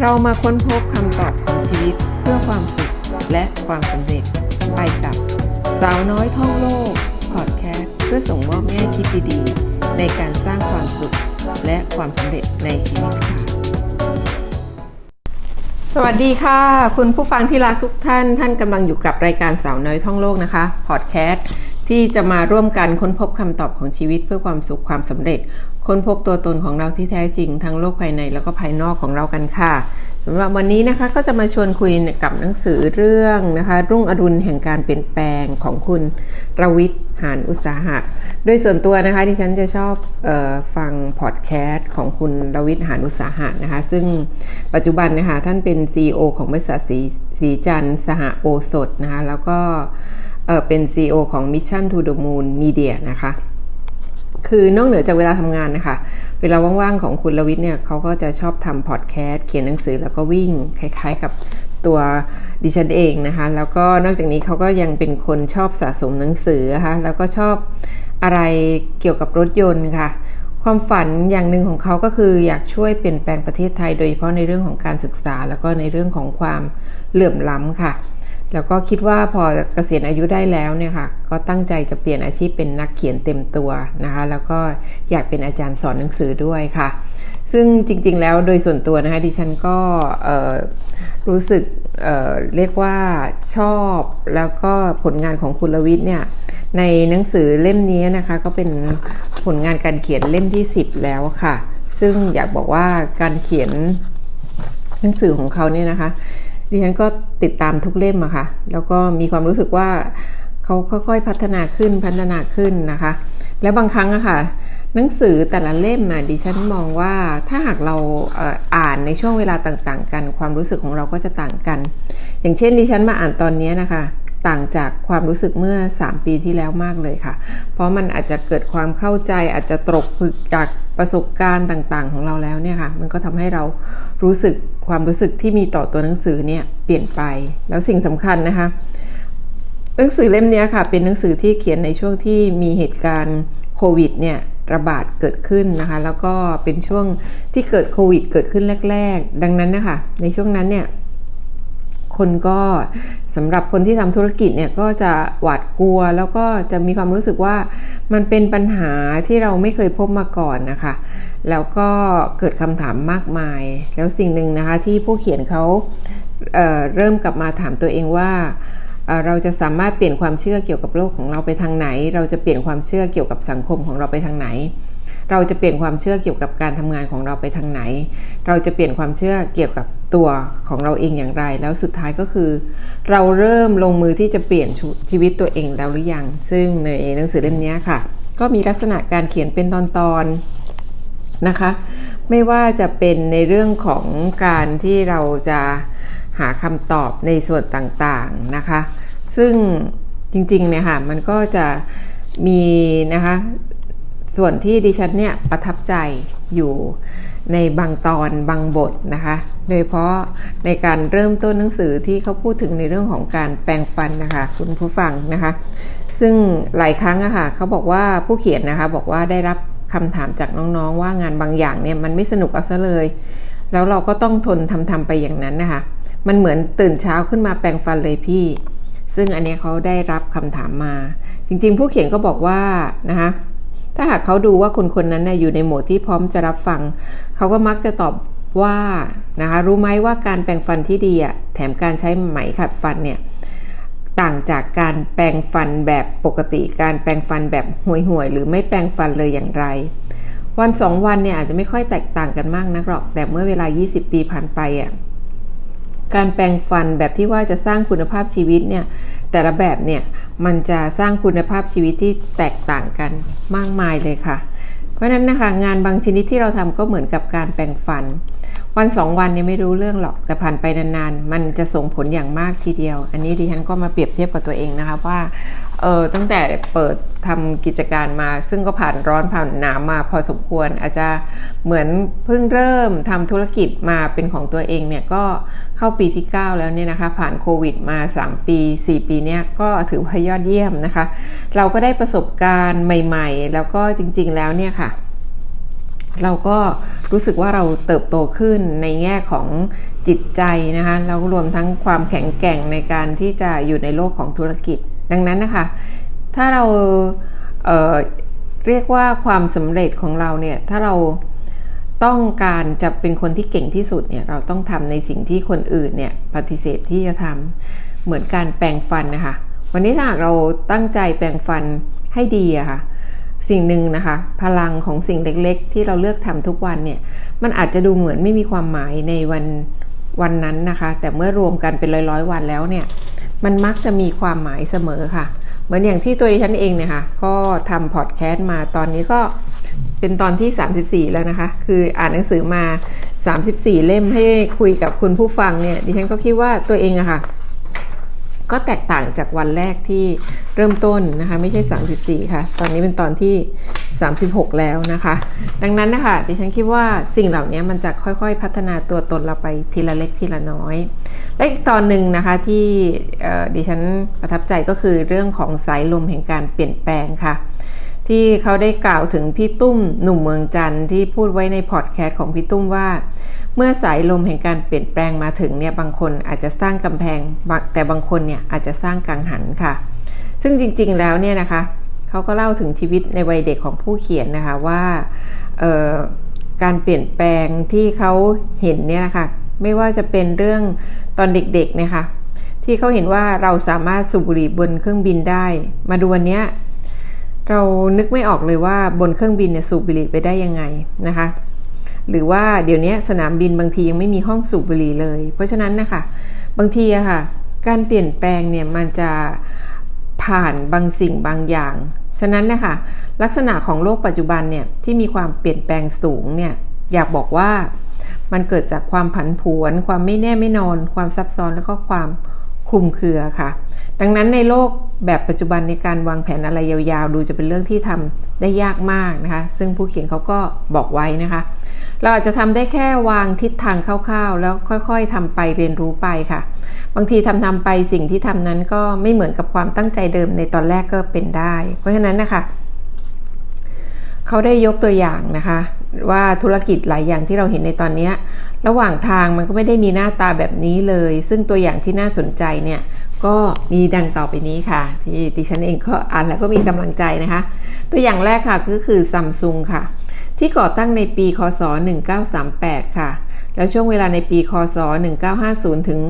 เรามาค้นพบคำตอบของชีวิตเพื่อความสุขและความสำเร็จ ไปกับสาวน้อยท่องโลกพอดแคสต์เพื่อส่งมอบแง่คิดดีๆ ในการสร้างความสุขและความสำเร็จในชีวิตค่ะ สวัสดีค่ะ คุณผู้ฟังที่รักทุกท่าน ท่านกำลังอยู่กับรายการสาวน้อยท่องโลกนะคะพอดแคสต์ ที่จะมาร่วมกันค้นพบคำตอบของชีวิตเพื่อความสุขความสำเร็จ ค้นพบตัวตนของเราที่แท้จริง ทั้งโลกภายในแล้วก็ภายนอกของเรากันค่ะสำหรับวันนี้นะคะก็จะมาชวนคุยกับหนังสือเรื่องนะคะ รุ่งอรุณแห่งการเปลี่ยนแปลงของคุณรวิทย์หานอุตสาหะ โดยส่วนตัวนะคะที่ฉันจะชอบออฟังพอดแคสต์ของคุณรวิทย์หานอุตสาหะนะคะ ซึ่งปัจจุบันนะคะท่านเป็น CEO ของบริษัทสีสีจันสหโอสถนะคะแล้วก็ เเป็น CEO ของ Mission to the Moon Media นะคะคือนอกเหนือจากเวลาทำงานนะคะ เวลาว่างๆของคุณลวิทย์เนี่ยเขาก็จะชอบทำพอดแคสต์เขียนหนังสือแล้วก็วิ่งคล้ายๆกับตัวดิฉันเองนะคะ แล้วก็นอกจากนี้เขาก็ยังเป็นคนชอบสะสมหนังสือนะคะแล้วก็ชอบอะไรเกี่ยวกับรถยนต์ค่ะ ความฝันอย่างหนึ่งของเขาก็คืออยากช่วยเปลี่ยนแปลงประเทศไทย โดยเฉพาะในเรื่องของการศึกษา แล้วก็ในเรื่องของความเหลื่อมล้ำค่ะ แล้วก็คิดว่าพอเกษียณอายุได้แล้วเนี่ยค่ะ ก็ตั้งใจจะเปลี่ยนอาชีพเป็นนักเขียนเต็มตัวนะคะ แล้วก็อยากเป็นอาจารย์สอนหนังสือด้วยค่ะ ซึ่งจริง ๆ แล้วโดยส่วนตัวนะคะดิฉันก็รู้สึกเเรียกว่าชอบแล้วก็ผลงานของคุณลวิทย์เนี่ยในหนังสือเล่มนี้นะคะ ก็เป็นผลงานการเขียนเล่มที่ 10 แล้วค่ะ ซึ่งอยากบอกว่าการเขียนหนังสือของเขาเนี่ยนะคะ ดิฉันก็ติดตามทุกเล่มอะค่ะ แล้วก็มีความรู้สึกว่าเขาค่อยๆพัฒนาขึ้นพัฒนาขึ้นนะคะ แล้วบางครั้งอะค่ะหนังสือแต่ละเล่มอะดิฉันมองว่าถ้าหากเราอ่านในช่วงเวลาต่างๆ กัน ความรู้สึกของเราก็จะต่างกัน อย่างเช่นดิฉันมาอ่านตอนนี้นะคะ ต่างจากความรู้สึกเมื่อ 3 ปีที่แล้วมากเลยค่ะ เพราะมันอาจจะเกิดความเข้าใจอาจจะตกผึกจากประสบการณ์ต่างๆ ของเราแล้วเนี่ยค่ะ มันก็ทำให้เรารู้สึกความรู้สึกที่มีต่อตัวหนังสือเนี่ยเปลี่ยนไป แล้วสิ่งสำคัญนะคะ หนังสือเล่มนี้ค่ะ เป็นหนังสือที่เขียนในช่วงที่มีเหตุการณ์โควิดเนี่ยระบาดเกิดขึ้นนะคะ แล้วก็เป็นช่วงที่เกิดโควิดเกิดขึ้นแรก ๆ ดังนั้นนะคะ ในช่วงนั้นเนี่ย คนก็สำหรับคนที่ทำธุรกิจเนี่ยก็จะหวาดกลัว แล้วก็จะมีความรู้สึกว่ามันเป็นปัญหาที่เราไม่เคยพบมาก่อนนะคะ แล้วก็เกิดคำถามมากมาย แล้วสิ่งหนึ่งนะคะที่ผู้เขียนเขาเเริ่มกลับมาถามตัวเองว่าเราจะสามารถเปลี่ยนความเชื่อเกี่ยวกับโลกของเราไปทางไหน เราจะเปลี่ยนความเชื่อเกี่ยวกับสังคมของเราไปทางไหน เราจะเปลี่ยนความเชื่อเกี่ยวกับการทำงานของเราไปทางไหน เราจะเปลี่ยนความเชื่อเกี่ยวกับ ตัวของเราเองอย่างไร แล้วสุดท้ายก็คือ เราเริ่มลงมือที่จะเปลี่ยนชีวิตตัวเองแล้วหรือยัง ซึ่งในหนังสือเล่มนี้ค่ะ ก็มีลักษณะการเขียนเป็นตอนๆนะคะ ไม่ว่าจะเป็นในเรื่องของการที่เราจะหาคำตอบในส่วนต่างๆนะคะ ซึ่งจริงๆเนี่ยค่ะมันก็จะมีนะคะส่วนที่ดิฉันเนี่ยประทับใจอยู่ ในบางตอนบางบทนะคะ โดยเฉพาะในการเริ่มต้นหนังสือที่เขาพูดถึงในเรื่องของการแปลงฟันนะคะ คุณผู้ฟังนะคะ ซึ่งหลายครั้งอะคะ่ะเขาบอกว่าผู้เขียนนะคะบอกว่าได้รับคำถามจากน้องๆ ว่างานบางอย่างเนี่ยมันไม่สนุกเอาซะเลย แล้วเราก็ต้องทนทำทำไปอย่างนั้นนะคะ มันเหมือนตื่นเช้าขึ้นมาแปลงฟันเลยพี่ ซึ่งอันนี้เขาได้รับคำถามมา จริง ๆ ผู้เขียนก็บอกว่านะคะ ถ้าหากเขาดูว่าคนคนนั้นอยู่ในโหมดที่พร้อมจะรับฟัง เขาก็มักจะตอบว่านะคะรู้ไหมว่าการแปรงฟันที่ดีอะแถมการใช้ไหมขัดฟันเนี่ยต่างจากการแปรงฟันแบบปกติ การแปรงฟันแบบห่วยๆหรือไม่แปรงฟันเลยอย่างไร วันสองวันเนี่ยอาจจะไม่ค่อยแตกต่างกันมากนักหรอก แต่เมื่อเวลา 20 ปีผ่านไปอะการแปรงฟันแบบที่ว่าจะสร้างคุณภาพชีวิตเนี่ย แต่ละแบบเนี่ยมันจะสร้างคุณภาพชีวิตที่แตกต่างกันมากมายเลยค่ะ เพราะนั้นนะคะงานบางชนิดที่เราทำก็เหมือนกับการแปลงฟัน วันสองวันเนี่ยไม่รู้เรื่องหรอกแต่ผ่านไปนานๆ มันจะส่งผลอย่างมากทีเดียว อันนี้ดิฉันก็มาเปรียบเทียบกับตัวเองนะคะว่า เออตั้งแต่เปิดทำกิจการมา ซึ่งก็ผ่านร้อนผ่านหนาวมาพอสมควร อาจจะเหมือนเพิ่งเริ่มทำธุรกิจมาเป็นของตัวเองเนี่ยก็เข้าปีที่ 9 แล้วเนี่ยนะคะ ผ่านโควิดมา 3 ปี 4 ปีเนี่ยก็ถือว่ายอดเยี่ยมนะคะ เราก็ได้ประสบการณ์ใหม่ ๆ แล้วก็จริง ๆ แล้วเนี่ยค่ะเราก็รู้สึกว่าเราเติบโตขึ้นในแง่ของจิตใจนะคะแล้วรวมทั้งความแข็งแกร่งในการที่จะอยู่ในโลกของธุรกิจ ดังนั้นนะคะ ถ้าเราเเรียกว่าความสำเร็จของเราเนี่ย ถ้าเราต้องการจะเป็นคนที่เก่งที่สุดเนี่ย เราต้องทำในสิ่งที่คนอื่นเนี่ยปฏิเสธที่จะทำเหมือนการแปลงฟันนะคะ วันนี้ถ้าหากเราตั้งใจแปลงฟันให้ดีอะคะ่ะสิ่งหนึ่งนะคะ พลังของสิ่งเล็กๆ ที่เราเลือกทำทุกวันเนี่ย มันอาจจะดูเหมือนไม่มีความหมายในวันวันนั้นนะคะ แต่เมื่อรวมกันเป็นร้อยๆวันแล้วเนี่ย มันมักจะมีความหมายเสมอค่ะ เหมือนอย่างที่ตัวดิฉันเองเนี่ยค่ะ ก็ทำพอดแคสต์มาตอนนี้ก็เป็นตอนที่ 34 แล้วนะคะ คืออ่านหนังสือมา 34 เล่มให้คุยกับคุณผู้ฟังเนี่ย ดิฉันก็คิดว่าตัวเองอะค่ะ ก็แตกต่างจากวันแรกที่ เริ่มต้นนะคะไม่ใช่ 34 ค่ะ ตอนนี้เป็นตอนที่ 36 แล้วนะคะ ดังนั้นนะคะดิฉันคิดว่าสิ่งเหล่านี้มันจะค่อยๆ พัฒนาตัวตนเราไปทีละเล็กทีละน้อย และอีกตอนหนึ่งนะคะที่ดิฉันประทับใจก็คือเรื่องของสายลมแห่งการเปลี่ยนแปลงค่ะที่เขาได้กล่าวถึงพี่ตุ้มหนุ่มเมืองจันทร์ที่พูดไว้ในพอดแคสต์ของพี่ตุ้มว่า เมื่อสายลมแห่งการเปลี่ยนแปลงมาถึงเนี่ยบางคนอาจจะสร้างกำแพงแต่บางคนเนี่ยอาจจะสร้างกังหันค่ะ ซึ่งจริงๆแล้วเนี่ยนะคะเขาก็เล่าถึงชีวิตในวัยเด็กของผู้เขียนนะคะว่าการเปลี่ยนแปลงที่เขาเห็นเนี่ยนะคะไม่ว่าจะเป็นเรื่องตอนเด็กๆนะคะที่เขาเห็นว่าเราสามารถสูบบุหรี่บนเครื่องบินได้ มาดูวันนี้เรานึกไม่ออกเลยว่าบนเครื่องบินเนี่ยสูบบุหรี่ไปได้ยังไงนะคะหรือว่าเดี๋ยวนี้สนามบินบางทียังไม่มีห้องสูบบุหรี่เลย เพราะฉะนั้นนะคะบางทีอะค่ะการเปลี่ยนแปลงเนี่ยมันจะ ผ่านบางสิ่งบางอย่าง ฉะนั้นนะคะลักษณะของโลกปัจจุบันเนี่ยที่มีความเปลี่ยนแปลงสูงเนี่ยอยากบอกว่ามันเกิดจากความผันผวน ความไม่แน่ไม่นอน ความซับซ้อนแล้วก็ความคลุมเครือค่ะ ดังนั้นในโลกแบบปัจจุบันในการวางแผนอะไรยาวๆ ดูจะเป็นเรื่องที่ทำได้ยากมากนะคะ ซึ่งผู้เขียนเขาก็บอกไว้นะคะ เราอาจจะทำได้แค่วางทิศทางคร่าวๆ แล้วค่อยๆทำไปเรียนรู้ไปค่ะ บางทีทำทำไปสิ่งที่ทำนั้นก็ไม่เหมือนกับความตั้งใจเดิมในตอนแรกก็เป็นได้ เพราะฉะนั้นนะคะเขาได้ยกตัวอย่างนะคะ ว่าธุรกิจหลายอย่างที่เราเห็นในตอนนี้ระหว่างทางมันก็ไม่ได้มีหน้าตาแบบนี้เลย ซึ่งตัวอย่างที่น่าสนใจเนี่ยก็มีดังต่อไปนี้ค่ะ ที่ดิฉันเองก็อ่านแล้วก็มีกำลังใจนะคะ ตัวอย่างแรกค่ะก็คือซัมซุงค่ะ ที่ก่อตั้งในปี คศ 1938 ค่ะ แล้วช่วงเวลาในปี คศ 1950 ถึง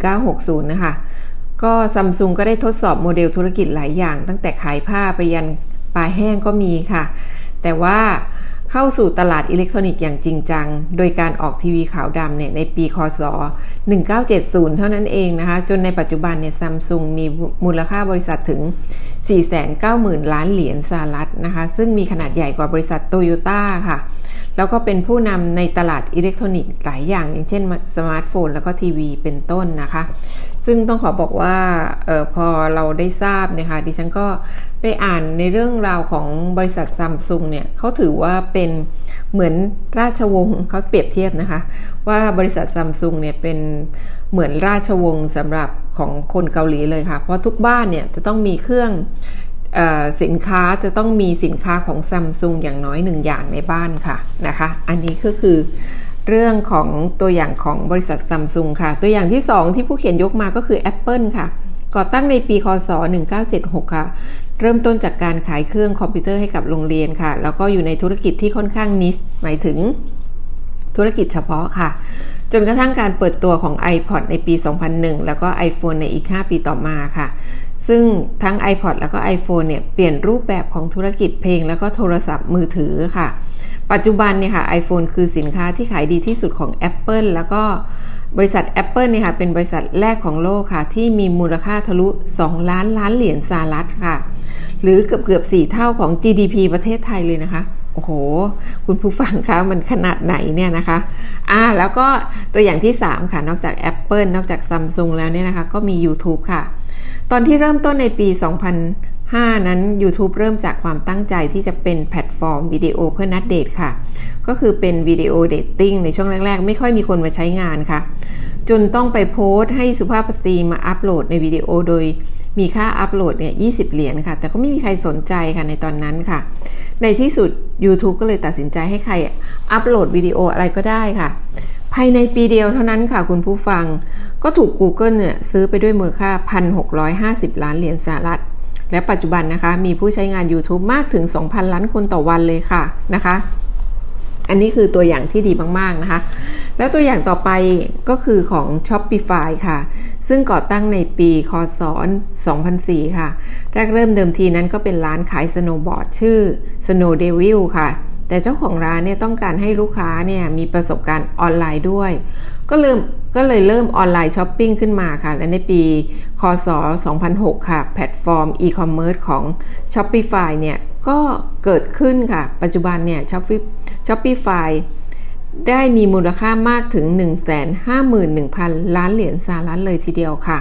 1960 นะคะ ก็ซัมซุงก็ได้ทดสอบโมเดลธุรกิจหลายอย่าง ตั้งแต่ขายผ้าไปยันปลาแห้งก็มีค่ะ แต่ว่า เข้าสู่ตลาดอิเล็กทรอนิกส์อย่างจริงจัง โดยการออกทีวีขาวดำเนี่ยในปีคศ 1970 เท่านั้นเองนะคะ จนในปัจจุบันเนี่ยซัมซุงมีมูลค่าบริษัทถึง 490,000 ล้านเหรียญสหรัฐนะคะ ซึ่งมีขนาดใหญ่กว่าบริษัทโตโยต้าค่ะ แล้วก็เป็นผู้นำในตลาดอิเล็กทรอนิกส์หลายอย่าง อย่างเช่นสมาร์ทโฟน แล้วก็ทีวีเป็นต้นนะคะ ซึ่งต้องขอบอกว่าออพอเราได้ทราบนะคะดิฉันก็ไปอ่านในเรื่องราวของบริษัทซัมซุงเนี่ยเขาถือว่าเป็นเหมือนราชวงศ์เขาเปรียบเทียบนะคะ ว่าบริษัทซัมซุงเนี่ยเป็นเหมือนราชวงศ์สำหรับของคนเกาหลีเลยค่ะ เพราะทุกบ้านเนี่ยจะต้องมีเครื่องอสินค้าจะต้องมีสินค้าของซัมซุงอย่างน้อยหนึ่งอย่างในบ้านค่ะนะคะ อันนี้ก็คือ เรื่องของตัวอย่างของบริษัทซัมซุงค่ะ ตัวอย่างที่ 2 ที่ผู้เขียนยกมาก็คือ Apple ค่ะ ก่อตั้งในปีคศ 1976 ค่ะ เริ่มต้นจากการขายเครื่องคอมพิวเตอร์ให้กับโรงเรียนค่ะ แล้วก็อยู่ในธุรกิจที่ค่อนข้างนิชหมายถึงธุรกิจเฉพาะค่ะ จนกระทั่งการเปิดตัวของ iPod ในปี 2001 แล้วก็ iPhone ในอีก 5 ปีต่อมาค่ะซึ่งทั้ง iPod แล้วก็ iPhone เนี่ย เปลี่ยนรูปแบบของธุรกิจเพลงแล้วก็โทรศัพท์มือถือค่ะ ปัจจุบันเนี่ยค่ะ iPhone คือสินค้าที่ขายดีที่สุดของ Apple แล้วก็บริษัท Apple เนี่ยค่ะเป็นบริษัทแรกของโลกค่ะ ที่มีมูลค่าทะลุ 2 ล้านล้านเหรียญสหรัฐค่ะ หรือเกือบเกือบ4เท่าของ GDP ประเทศไทยเลยนะคะโอ้โห คุณผู้ฟังคะมันขนาดไหนเนี่ยนะคะอ่าแล้วก็ตัวอย่างที่ 3 ค่ะ นอกจาก Apple นอกจาก Samsung แล้วเนี่ยนะคะ ก็มี YouTube ค่ะ ตอนที่เริ่มต้นในปี 5 นั้น YouTube เริ่มจากความตั้งใจที่จะเป็นแพลตฟอร์มวิดีโอเพื่อนัดเดทค่ะ ก็คือเป็นวิดีโอเดทติ้งในช่วงแรก ๆ ไม่ค่อยมีคนมาใช้งานค่ะ จนต้องไปโพสต์ให้สุภาพสตรีมาอัปโหลดในวิดีโอโดยมีค่าอัปโหลดเนี่ย20เหรียญค่ะ แต่ก็ไม่มีใครสนใจค่ะในตอนนั้นค่ะ ในที่สุด YouTube ก็เลยตัดสินใจให้ใครอัปโหลดวิดีโออะไรก็ได้ค่ะ ภายในปีเดียวเท่านั้นค่ะคุณผู้ฟัง ก็ถูก Google เนี่ยซื้อไปด้วยมูลค่า 1,650 ล้านเหรียญสหรัฐ และปัจจุบันนะคะ มีผู้ใช้งาน YouTube มากถึง 2,000 ล้านคนต่อวันเลยค่ะนะคะ อันนี้คือตัวอย่างที่ดีมาก ๆ นะคะ แล้วตัวอย่างต่อไปก็คือของ Shopify ค่ะ ซึ่งก่อตั้งในปีคศ 2004 ค่ะ แรกเริ่มเดิมทีนั้นก็เป็นร้านขายสโนว์บอร์ดชื่อ Snow Devil ค่ะแต่เจ้าของร้านเนี่ยต้องการให้ลูกค้าเนี่ยมีประสบการณ์ออนไลน์ด้วย ก็เริ่มก็เลยเริ่มออนไลน์ช้อปปิ้งขึ้นมาค่ะ และในปี คศ 2006 ค่ะ แพลตฟอร์มอีคอมเมิร์ซของ Shopify เนี่ย ก็เกิดขึ้นค่ะ ปัจจุบันเนี่ย Shopify ได้มีมูลค่ามากถึง 151,000 ล้านเหรียญสหรัฐเลยทีเดียวค่ะ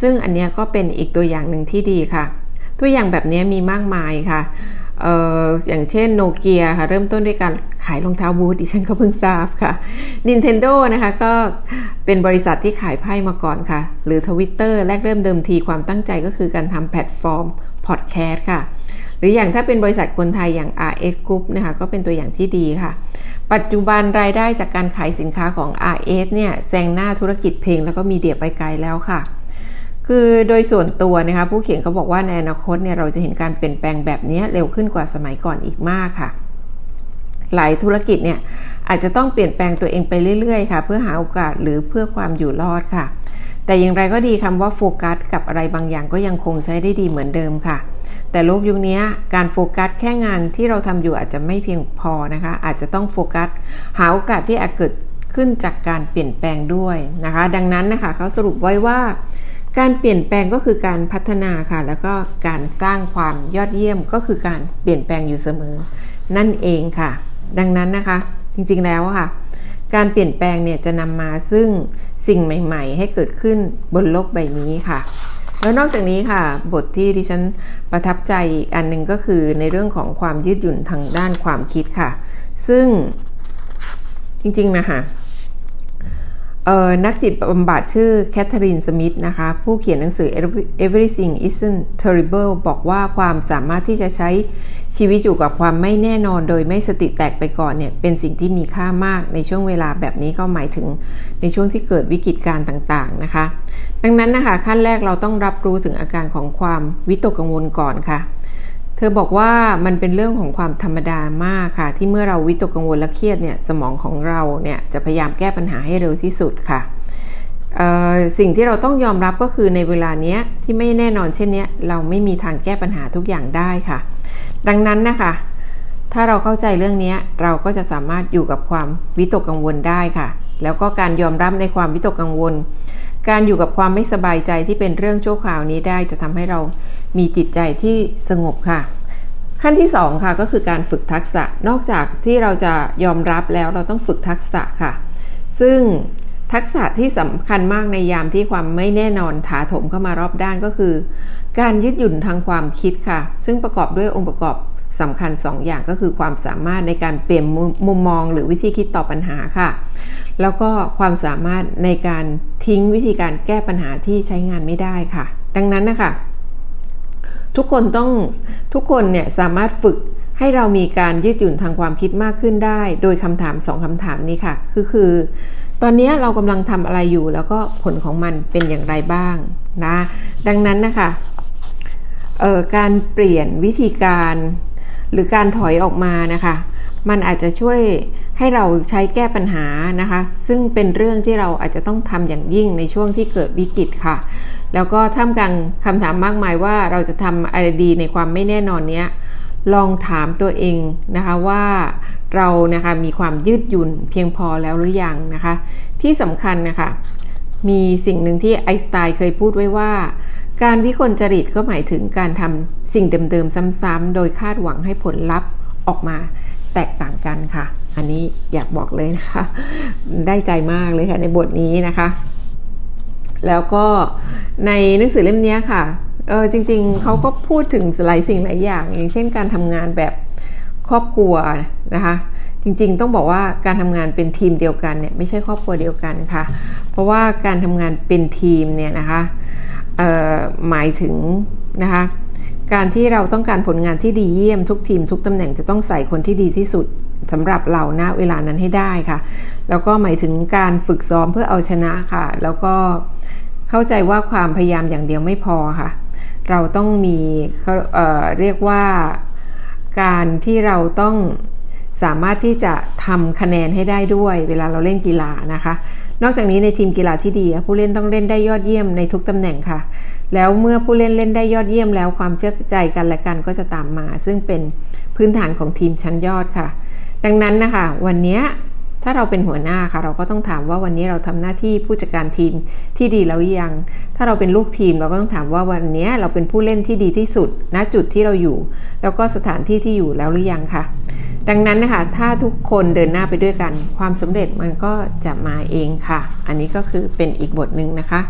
ซึ่งอันนี้ก็เป็นอีกตัวอย่างหนึ่งที่ดีค่ะ ตัวอย่างแบบนี้มีมากมายค่ะ อออย่างเช่นโนเกียค่ะ เริ่มต้นด้วยการขายรองเท้าบูทดิฉันก็เพิ่งทราบค่ะ Nintendo นะคะก็เป็นบริษัทที่ขายไพ่มาก่อนค่ะ หรือ Twitter แรกเริ่มเดิมทีความตั้งใจก็คือการทำแพลตฟอร์มพอดแคสต์ค่ะ หรืออย่างถ้าเป็นบริษัทคนไทยอย่าง RS Group นะคะก็เป็นตัวอย่างที่ดีค่ะ ปัจจุบันรายได้จากการขายสินค้าของ RS เนี่ยแซงหน้าธุรกิจเพลงแล้วก็มีเดียไปไกลแล้วค่ะ คือโดยส่วนตัวนะคะผู้เขียนเขาบอกว่าในอนาคตเนี่ยเราจะเห็นการเปลี่ยนแปลงแบบนี้เร็วขึ้นกว่าสมัยก่อนอีกมากค่ะ หลายธุรกิจเนี่ยอาจจะต้องเปลี่ยนแปลงตัวเองไปเรื่อยๆค่ะ เพื่อหาโอกาสหรือเพื่อความอยู่รอดค่ะ แต่อย่างไรก็ดีคำว่าโฟกัสกับอะไรบางอย่างก็ยังคงใช้ได้ดีเหมือนเดิมค่ะ แต่โลกยุคนี้การโฟกัสแค่งานที่เราทำอยู่อาจจะไม่เพียงพอนะคะ อาจจะต้องโฟกัสหาโอกาสที่อาจเกิดขึ้นจากการเปลี่ยนแปลงด้วยนะคะ ดังนั้นนะคะเขาสรุปไว้ว่า การเปลี่ยนแปลงก็คือการพัฒนาค่ะ แล้วก็การสร้างความยอดเยี่ยมก็คือการเปลี่ยนแปลงอยู่เสมอ นั่นเองค่ะ ดังนั้นนะคะ จริงๆแล้วค่ะ การเปลี่ยนแปลงเนี่ยจะนำมาซึ่งสิ่งใหม่ ๆ ให้เกิดขึ้นบนโลกใบนี้ค่ะแล้วนอกจากนี้ค่ะ บทที่ดิฉันประทับใจอีกอันหนึ่งก็คือในเรื่องของความยืดหยุ่นทางด้านความคิดค่ะ ซึ่งจริงๆนะคะ นักจิตบำบัดชื่อแคทเธอรีนสมิธนะคะ ผู้เขียนหนังสือ Everything Isn't Terrible บอกว่าความสามารถที่จะใช้ชีวิตอยู่กับความไม่แน่นอนโดยไม่สติแตกไปก่อนเนี่ย เป็นสิ่งที่มีค่ามากในช่วงเวลาแบบนี้ก็หมายถึงในช่วงที่เกิดวิกฤตการต่างๆนะคะ ดังนั้นนะคะขั้นแรกเราต้องรับรู้ถึงอาการของความวิตกกังวลก่อนค่ะ เธอบอกว่ามันเป็นเรื่องของความธรรมดามากค่ะ ที่เมื่อเราวิตกกังวลและเครียดเนี่ยสมองของเราเนี่ยจะพยายามแก้ปัญหาให้เร็วที่สุดค่ะสิ่งที่เราต้องยอมรับก็คือในเวลานี้ที่ไม่แน่นอนเช่นนี้เราไม่มีทางแก้ปัญหาทุกอย่างได้ค่ะ ดังนั้นนะคะ ถ้าเราเข้าใจเรื่องนี้เราก็จะสามารถอยู่กับความวิตกกังวลได้ค่ะ แล้วก็การยอมรับในความวิตกกังวล การอยู่กับความไม่สบายใจที่เป็นเรื่องชั่วคราวนี้ได้จะทำให้เรามีจิตใจที่สงบค่ะ ขั้นที่2ค่ะก็คือการฝึกทักษะนอกจากที่เราจะยอมรับแล้วเราต้องฝึกทักษะค่ะ ซึ่งทักษะที่สำคัญมากในยามที่ความไม่แน่นอนถาถมเข้ามารอบด้านก็คือ การยืดหยุ่นทางความคิดค่ะ ซึ่งประกอบด้วยองค์ประกอบ สำคัญ2ออย่างก็คือความสามารถในการเปลี่ยนมุมมองหรือวิธีคิดต่อปัญหาค่ะ แล้วก็ความสามารถในการทิ้งวิธีการแก้ปัญหาที่ใช้งานไม่ได้ค่ะ ดังนั้นนะคะทุกคนต้องทุกคนเนี่ยสามารถฝึกให้เรามีการยืดหยุ่นทางความคิดมากขึ้นได้ โดยคำถามสองคำถามนี้ค่ะคือคือตอนนี้เรากำลังทำอะไรอยู่แล้วก็ผลของมันเป็นอย่างไรบ้างนะ ดังนั้นนะคะการเปลี่ยนวิธีการ หรือการถอยออกมานะคะ มันอาจจะช่วยให้เราใช้แก้ปัญหานะคะ ซึ่งเป็นเรื่องที่เราอาจจะต้องทำอย่างยิ่งในช่วงที่เกิดวิกฤตค่ะ แล้วก็ท่ามกลางคำถามมากมายว่าเราจะทำอะไรดีในความไม่แน่นอนเนี้ยลองถามตัวเองนะคะว่าเรานะคะมีความยืดหยุ่นเพียงพอแล้วหรือยังนะคะ ที่สำคัญนะคะ มีสิ่งหนึ่งที่ไอสไตน์เคยพูดไว้ว่า การวิกลจริตก็หมายถึงการทำสิ่งเดิมๆซ้ำๆโดยคาดหวังให้ผลลัพธ์ออกมาแตกต่างกันค่ะ อันนี้อยากบอกเลยนะคะ ได้ใจมากเลยค่ะในบทนี้นะคะ แล้วก็ในหนังสือเล่มนี้ค่ะเออจริงๆเขาก็พูดถึงหลายสิ่งหลายอย่าง อย่างเช่นการทำงานแบบครอบครัวนะคะจริงๆ ต้องบอกว่าการทำงานเป็นทีมเดียวกันเนี่ยไม่ใช่ครอบครัวเดียวกันค่ะ เพราะว่าการทำงานเป็นทีมเนี่ยนะคะ หมายถึงนะคะการที่เราต้องการผลงานที่ดีเยี่ยมทุกทีมทุกตำแหน่งจะต้องใส่คนที่ดีที่สุดสำหรับเราณเวลานั้นให้ได้ค่ะ แล้วก็หมายถึงการฝึกซ้อมเพื่อเอาชนะค่ะ แล้วก็เข้าใจว่าความพยายามอย่างเดียวไม่พอค่ะ เราต้องมีเเเรียกว่าการที่เราต้อง สามารถที่จะทำคะแนนให้ได้ด้วย เวลาเราเล่นกีฬานะคะ นอกจากนี้ในทีมกีฬาที่ดี ผู้เล่นต้องเล่นได้ยอดเยี่ยมในทุกตำแหน่งค่ะ แล้วเมื่อผู้เล่นเล่นได้ยอดเยี่ยมแล้วความเชื่อใจกันและกันก็จะตามมา ซึ่งเป็นพื้นฐานของทีมชั้นยอดค่ะ ดังนั้นนะคะ วันนี้ ถ้าเราเป็นหัวหน้าค่ะเราก็ต้องถามว่าวันนี้เราทำหน้าที่ผู้จัดการทีมที่ดีแล้วยัง ถ้าเราเป็นลูกทีมเราก็ต้องถามว่าวันนี้เราเป็นผู้เล่นที่ดีที่สุดณจุดที่เราอยู่ แล้วก็สถานที่ที่อยู่แล้วหรือยังค่ะ ดังนั้นนะคะถ้าทุกคนเดินหน้าไปด้วยกัน ความสำเร็จมันก็จะมาเองค่ะ อันนี้ก็คือเป็นอีกบทหนึ่งนะคะ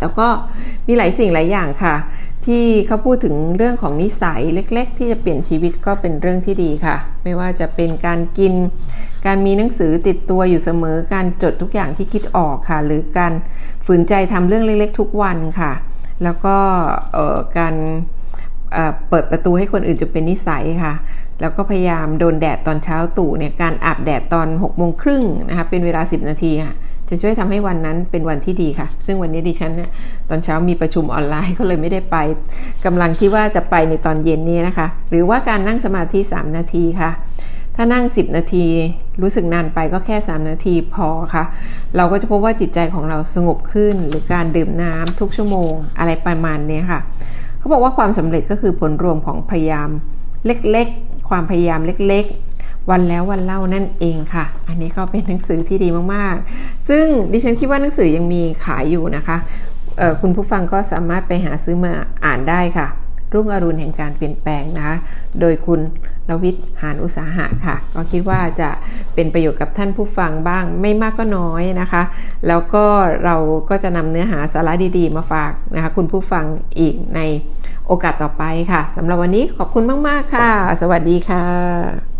แล้วก็มีหลายสิ่งหลายอย่างค่ะ ที่เขาพูดถึงเรื่องของนิสัยเล็ก ๆ ที่จะเปลี่ยนชีวิตก็เป็นเรื่องที่ดีค่ะ ไม่ว่าจะเป็นการกิน การมีหนังสือติดตัวอยู่เสมอ การจดทุกอย่างที่คิดออกค่ะ หรือการฝืนใจทำเรื่องเล็ก ๆ ทุกวันค่ะ แล้วก็การเปิดประตูให้คนอื่นจะเป็นนิสัยค่ะ แล้วก็พยายามโดนแดดตอนเช้าตู่เนี่ยการอาบแดดตอน6กโมงครึ่งนะคะเป็นเวลา 10 นาทีค่ะ จะช่วยทำให้วันนั้นเป็นวันที่ดีค่ะ ซึ่งวันนี้ดิฉันเนี่ยตอนเช้ามีประชุมออนไลน์ก็เลยไม่ได้ไปกำลังคิดว่าจะไปในตอนเย็นนี้นะคะ หรือว่าการนั่งสมาธิ 3 นาทีค่ะ ถ้านั่ง 10 นาทีรู้สึกนานไปก็แค่ 3 นาทีพอค่ะ เราก็จะพบว่าจิตใจของเราสงบขึ้น หรือการดื่มน้ำทุกชั่วโมง อะไรประมาณนี้ค่ะ เขาบอกว่าความสำเร็จก็คือผลรวมของพยายามเล็กๆ ความพยายามเล็กๆ วันแล้ววันเล่านั่นเองค่ะ อันนี้ก็เป็นหนังสือที่ดีมากๆ ซึ่งดิฉันคิดว่าหนังสือยังมีขายอยู่นะคะ คุณผู้ฟังก็สามารถไปหาซื้อมาอ่านได้ค่ะ รุ่งอรุณแห่งการเปลี่ยนแปลงนะคะ โดยคุณรวิทย์หานอุตสาหะค่ะ ก็คิดว่าจะเป็นประโยชน์กับท่านผู้ฟังบ้างไม่มากก็น้อยนะคะ แล้วก็เราก็จะนำเนื้อหาสาระดีๆ มาฝากนะคะ คุณผู้ฟังอีกในโอกาสต่อไปค่ะสำหรับวันนี้ขอบคุณมาก ๆ ค่ะ สวัสดีค่ะ